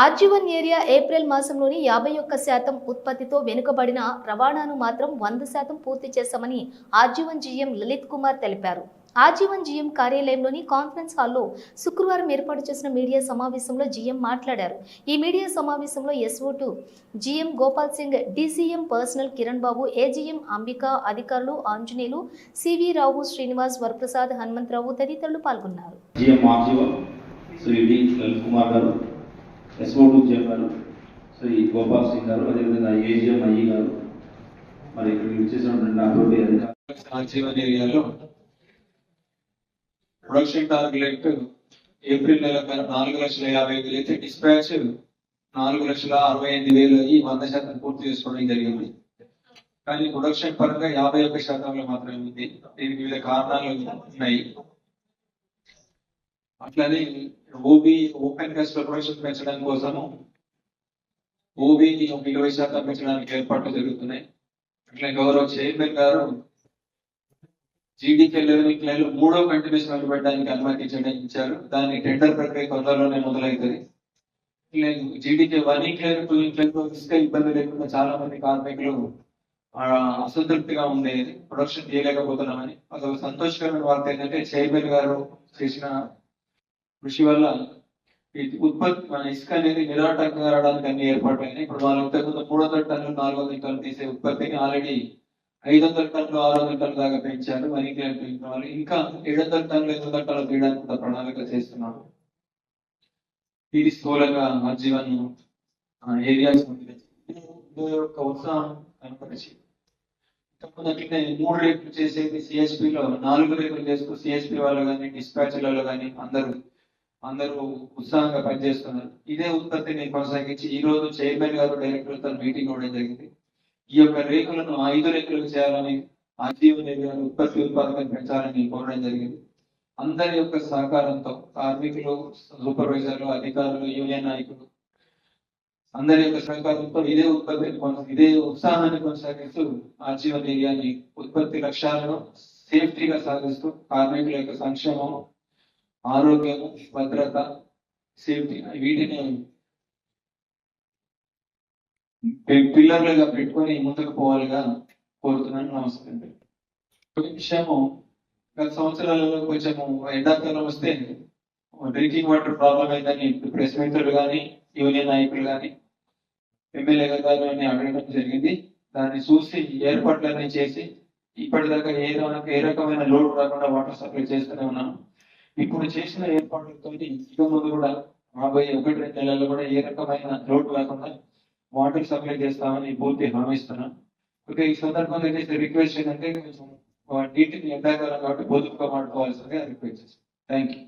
RG one area April మాసంలోని యాభై ఒక్క శాతం ఉత్పత్తితో వెనుకబడిన రవాణాను మాత్రం వంద శాతం పూర్తి చేశామని ఆర్జీవన్ జీఎం లలిత్ కుమార్ తెలిపారు. ఆర్జీవన్ జీఎం కార్యాలయంలోని కాన్ఫరెన్స్ హాల్లో శుక్రవారం ఏర్పాటు చేసిన మీడియా సమావేశంలో జీఎం మాట్లాడారు. ఈ మీడియా సమావేశంలో SO to GM Gopal Singh DCM personnel Kiran Babu AGM Ambika అధికారులు ఆంజనేయులు సివి రావు శ్రీనివాస్ వరప్రసాద్ హనుమంతరావు తదితరులు పాల్గొన్నారు. జిఎం ఆర్జీఓ శ్రీ గోపాల్ సింగ్ గారు అదేవిధంగా ఏజిఎం అయ్యి గారు మరి ఇక్కడ వచ్చేసినటువంటి నా తోటి అధికారులు ఏరియాలో ప్రొడక్షన్ టార్గెట్ ఏప్రిల్ నెల నాలుగు లక్షల యాభై వేలు అయితే డిస్పాచ్ నాలుగు లక్షల అరవై ఎనిమిది వేలు అయ్యి వంద శాతం పూర్తి చేసుకోవడం జరిగింది. కానీ ప్రొడక్షన్ పరంగా యాభై ఒక్క శాతంలో మాత్రమే ఉంది. దీనికి వివిధ కారణాలు ఉన్నాయి. అట్లానే ఓబీ ఓపెన్ కాస్ట్ ప్రొడక్షన్ పెంచడం కోసము ఓబీని ఒక ఇరవై శాతం పెంచడానికి ఏర్పాట్లు జరుగుతున్నాయి. అట్లా గౌరవ చైర్మన్ గారు జీడీకే లెవెల్ మూడో కంటిన్యూషన్ పెట్టడానికి అనుమతి ఇచ్చారు. దాని టెండర్ ప్రక్రియ తొందరలోనే మొదలవుతుంది GDK one incline two incline ఇసుక ఇబ్బంది లేకుండా చాలా మంది కార్మికులు అసంతృప్తిగా ఉండేది. ప్రొడక్షన్ చేయలేకపోతున్నామని. అదొక సంతోషకరమైన వార్త ఏంటంటే చైర్మన్ గారు చేసిన కృషి వల్ల ఉత్పత్తి మన ఇసుక అనేది నిరాటంకంగా రావడానికి అన్ని ఏర్పాట్లు ఇప్పుడు మనం ఇంతకుముందు మూడు వందల టన్నులు నాలుగు వందల టన్నులు తీసే ఉత్పత్తిని ఆల్రెడీ ఐదు వందల టన్నులు ఆరు వందల టన్నుల దాకా పెంచారు. మరి వాళ్ళు ఇంకా ఏడు వందల టన్నులు ఎనిమిది వందల టన్నులు తీయడానికి కూడా ప్రణాళిక చేస్తున్నారు. ఇది స్థూలంగా ఆజీవన్ ఏరియాస్ యొక్క ఉత్సాహం కనపరిచి. ఇంతకుముందు అట్లనే మూడు రేట్లు చేసేది CHP లో నాలుగు రేట్లు చేస్తూ సిఎస్పి వాళ్ళు కానీ డిస్పాచ్లలో కానీ అందరూ అందరూ ఉత్సాహంగా పనిచేస్తున్నారు. ఇదే ఉత్పత్తిని కొనసాగించి ఈ రోజు చైర్మన్ గారు డైరెక్టర్తో మీటింగ్ అవ్వడం జరిగింది. ఈ యొక్క రేకులను ఐదు రేకులకు చేయాలని ఆజీవ ఏరియా ఉత్పత్తి ఉత్పాదకం పెంచాలని కోరడం జరిగింది. అందరి యొక్క సహకారంతో కార్మికులు సూపర్వైజర్లు అధికారులు యూనియన్ నాయకులు అందరి యొక్క సహకారంతో ఇదే ఉత్పత్తిని ఇదే ఉత్సాహాన్ని కొనసాగిస్తూ ఆజీవన్ ఏరియాని ఉత్పత్తి లక్ష్యాలను సేఫ్టీగా సాగిస్తూ కార్మికుల యొక్క సంక్షేమం ఆరోగ్యము భద్రత సేఫ్టీ వీటిని పిల్లర్లుగా పెట్టుకొని ముందుకు పోవాలిగా కోరుతున్నాను. నమస్కారం. విషయము గత సంవత్సరాలలో కొంచెము ఎండాకాలం వస్తే డ్రింకింగ్ వాటర్ ప్రాబ్లం అయిందని ప్రెస్ మిత్రులు కానీ యూనియన్ నాయకులు కానీ ఎమ్మెల్యే గారు అని అడగడం జరిగింది. దాన్ని చూసి ఏర్పాట్లన్నీ చేసి ఇప్పటిదాకా ఏ రకమైన ఏ రకమైన లోడ్ రాకుండా వాటర్ సప్లై చేస్తూనే ఉన్నాం ఇప్పుడు చేసిన ఏర్పాట్లతో ఇక ముందు కూడా రాబోయే ఒకటి రెండు నెలల్లో కూడా ఏ రకమైన లోటు లేకుండా వాటర్ సప్లై చేస్తామని పూర్తి హామీ ఇక ఓకే ఈ సందర్భంగా చేసే రిక్వెస్ట్ ఏంటంటే కొంచెం నీటిని ఎండాకాలం కాబట్టి పొదుపుగా వాడుకోవాల్సిందిగా రిక్వెస్ట్ చేస్తాం థ్యాంక్ యూ